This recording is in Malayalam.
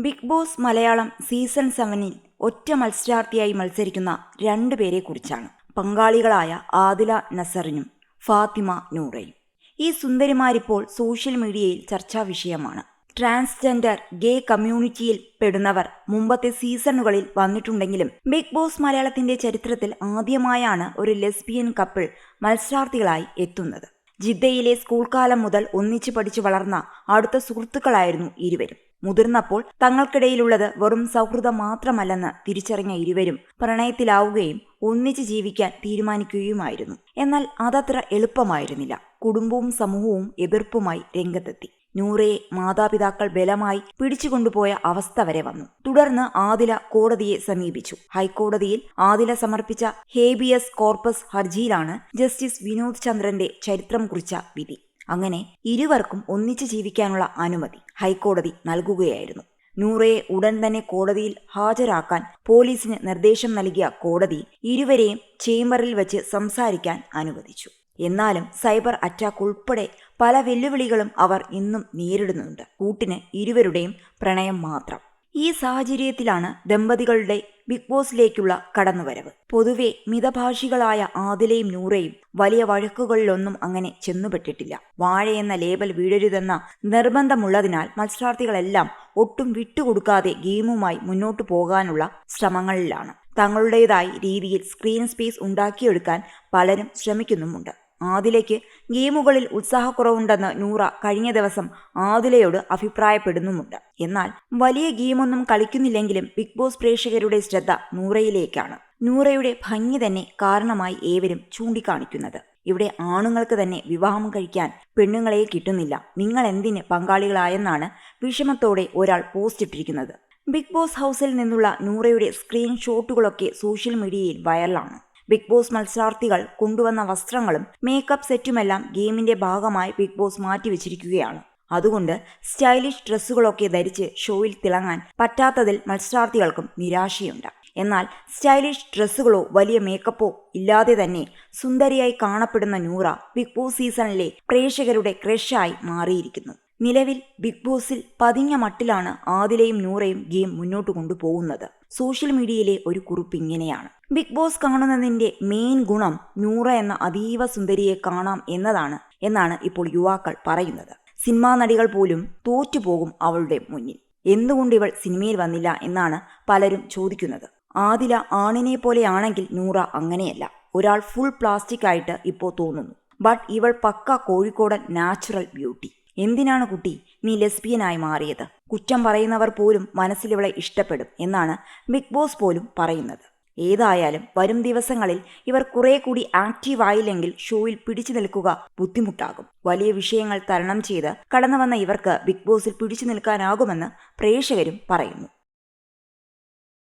ബിഗ് ബോസ് മലയാളം സീസൺ സെവനിൽ ഒറ്റ മത്സരാർത്ഥിയായി മത്സരിക്കുന്ന രണ്ടുപേരെ കുറിച്ചാണ്. പങ്കാളികളായ ആദില നസറിനും ഫാത്തിമ നൂറയും. ഈ സുന്ദരിമാരിപ്പോൾ സോഷ്യൽ മീഡിയയിൽ ചർച്ചാ വിഷയമാണ്. ട്രാൻസ്ജെൻഡർ ഗേ കമ്മ്യൂണിറ്റിയിൽ പെടുന്നവർ മുമ്പത്തെ സീസണുകളിൽ വന്നിട്ടുണ്ടെങ്കിലും ബിഗ് ബോസ് മലയാളത്തിന്റെ ചരിത്രത്തിൽ ആദ്യമായാണ് ഒരു ലെസ്ബിയൻ കപ്പിൾ മത്സരാർത്ഥികളായി എത്തുന്നത്. ജിദ്ദയിലെ സ്കൂൾ കാലം മുതൽ ഒന്നിച്ചു പഠിച്ചു വളർന്ന അടുത്ത സുഹൃത്തുക്കളായിരുന്നു ഇരുവരും. മുതിർന്നപ്പോൾ തങ്ങൾക്കിടയിലുള്ളത് വെറും സൗഹൃദം മാത്രമല്ലെന്ന് തിരിച്ചറിഞ്ഞ ഇരുവരും പ്രണയത്തിലാവുകയും ഒന്നിച്ച് ജീവിക്കാൻ തീരുമാനിക്കുകയുമായിരുന്നു. എന്നാൽ അതത്ര എളുപ്പമായിരുന്നില്ല. കുടുംബവും സമൂഹവും എതിർപ്പുമായി രംഗത്തെത്തി. നൂറയെ മാതാപിതാക്കൾ ബലമായി പിടിച്ചുകൊണ്ടുപോയ അവസ്ഥ വരെ വന്നു. തുടർന്ന് ആദില കോടതിയെ സമീപിച്ചു. ഹൈക്കോടതിയിൽ ആദില സമർപ്പിച്ച ഹേബിയസ് കോർപ്പസ് ഹർജിയിലാണ് ജസ്റ്റിസ് വിനോദ് ചന്ദ്രന്റെ ചരിത്രം കുറിച്ച വിധി. അങ്ങനെ ഇരുവർക്കും ഒന്നിച്ചു ജീവിക്കാനുള്ള അനുമതി ഹൈക്കോടതി നൽകുകയായിരുന്നു. നൂറയെ ഉടൻ തന്നെ കോടതിയിൽ ഹാജരാക്കാൻ പോലീസിന് നിർദ്ദേശം നൽകിയ കോടതി ഇരുവരെയും ചേംബറിൽ വെച്ച് സംസാരിക്കാൻ അനുവദിച്ചു. എന്നാലും സൈബർ അറ്റാക്ക് ഉൾപ്പെടെ പല വെല്ലുവിളികളും അവർ ഇന്നും നേരിടുന്നുണ്ട്. കൂട്ടിന് ഇരുവരുടെയും പ്രണയം മാത്രം. ഈ സാഹചര്യത്തിലാണ് ദമ്പതികളുടെ ബിഗ് ബോസിലേക്കുള്ള കടന്നുവരവ്. പൊതുവെ മിതഭാഷികളായ ആദിലയും നൂറയും വലിയ വഴക്കുകളിലൊന്നും അങ്ങനെ ചെന്നുപെട്ടിട്ടില്ല. വാഴ എന്ന ലേബൽ വീഴരുതെന്ന നിർബന്ധമുള്ളതിനാൽ മത്സരാർത്ഥികളെല്ലാം ഒട്ടും വിട്ടുകൊടുക്കാതെ ഗെയിമുമായി മുന്നോട്ടു പോകാനുള്ള ശ്രമങ്ങളിലാണ്. തങ്ങളുടേതായി രീതിയിൽ സ്ക്രീൻ സ്പേസ് ഉണ്ടാക്കിയെടുക്കാൻ പലരും ശ്രമിക്കുന്നുമുണ്ട്. ആദിലയ്ക്ക് ഗെയിമുകളിൽ ഉത്സാഹക്കുറവുണ്ടെന്ന് നൂറ കഴിഞ്ഞ ദിവസം ആദിലയോട് അഭിപ്രായപ്പെടുന്നുമുണ്ട്. എന്നാൽ വലിയ ഗെയിമൊന്നും കളിക്കുന്നില്ലെങ്കിലും ബിഗ് ബോസ് പ്രേക്ഷകരുടെ ശ്രദ്ധ നൂറയിലേക്കാണ്. നൂറയുടെ ഭംഗി തന്നെ കാരണമായി ഏവരും ചൂണ്ടിക്കാണിക്കുന്നത്. ഇവിടെ ആണുങ്ങൾക്ക് തന്നെ വിവാഹം കഴിക്കാൻ പെണ്ണുങ്ങളെ കിട്ടുന്നില്ല. നിങ്ങൾ എന്തിന് പങ്കാളികളായെന്നാണ് വിഷമത്തോടെ ഒരാൾ പോസ്റ്റ് ഇട്ടിരിക്കുന്നത്. ബിഗ് ബോസ് ഹൗസിൽ നിന്നുള്ള നൂറയുടെ സ്ക്രീൻഷോട്ടുകളൊക്കെ സോഷ്യൽ മീഡിയയിൽ വൈറലാണ്. ബിഗ് ബോസ് മത്സരാർത്ഥികൾ കൊണ്ടുവന്ന വസ്ത്രങ്ങളും മേക്കപ്പ് സെറ്റുമെല്ലാം ഗെയിമിന്റെ ഭാഗമായി ബിഗ് ബോസ് മാറ്റിവെച്ചിരിക്കുകയാണ്. അതുകൊണ്ട് സ്റ്റൈലിഷ് ഡ്രസ്സുകളൊക്കെ ധരിച്ച് ഷോയിൽ തിളങ്ങാൻ പറ്റാത്തതിൽ മത്സരാർത്ഥികൾക്കും നിരാശയുണ്ട്. എന്നാൽ സ്റ്റൈലിഷ് ഡ്രസ്സുകളോ വലിയ മേക്കപ്പോ ഇല്ലാതെ തന്നെ സുന്ദരിയായി കാണപ്പെടുന്ന നൂറ ബിഗ് ബോസ് സീസണിലെ പ്രേക്ഷകരുടെ ക്രഷായി മാറിയിരിക്കുന്നു. നിലവിൽ ബിഗ് ബോസിൽ പതിഞ്ഞ മട്ടിലാണ് ആദിലയും നൂറയും ഗെയിം മുന്നോട്ട് കൊണ്ടുപോകുന്നത്. സോഷ്യൽ മീഡിയയിലെ ഒരു കുറിപ്പ് ഇങ്ങനെയാണ്. ബിഗ് ബോസ് കാണുന്നതിന്റെ മെയിൻ ഗുണം നൂറ എന്ന അതീവ സുന്ദരിയെ കാണാം എന്നതാണ് എന്നാണ് ഇപ്പോൾ യുവാക്കൾ പറയുന്നത്. സിനിമാ നടികൾ പോലും തോറ്റുപോകും അവളുടെ മുന്നിൽ. എന്തുകൊണ്ട് ഇവൾ സിനിമയിൽ വന്നില്ല എന്നാണ് പലരും ചോദിക്കുന്നത്. ആദില ആണിനെ പോലെയാണെങ്കിൽ നൂറ അങ്ങനെയല്ല. ഒരാൾ ഫുൾ പ്ലാസ്റ്റിക് ആയിട്ട് ഇപ്പോൾ തോന്നുന്നു. ബട്ട് ഇവൾ പക്ക കോഴിക്കോടൻ നാച്ചുറൽ ബ്യൂട്ടി. എന്തിനാണ് കുട്ടി നീ ലെസ്ബിയനായി മാറിയത്? കുറ്റം പറയുന്നവർ പോലും മനസ്സിലിവളെ ഇഷ്ടപ്പെടും എന്നാണ് ബിഗ് ബോസ് പോലും പറയുന്നത്. ഏതായാലും വരും ദിവസങ്ങളിൽ ഇവർ കുറെ കൂടി ആക്റ്റീവ് ആയില്ലെങ്കിൽ ഷോയിൽ പിടിച്ചു നിൽക്കുക ബുദ്ധിമുട്ടാകും. വലിയ വിഷയങ്ങൾ തരണം ചെയ്ത് കടന്നു വന്ന ഇവർക്ക് ബിഗ് ബോസിൽ പിടിച്ചു നിൽക്കാനാകുമെന്ന് പ്രേക്ഷകരും പറയുന്നു.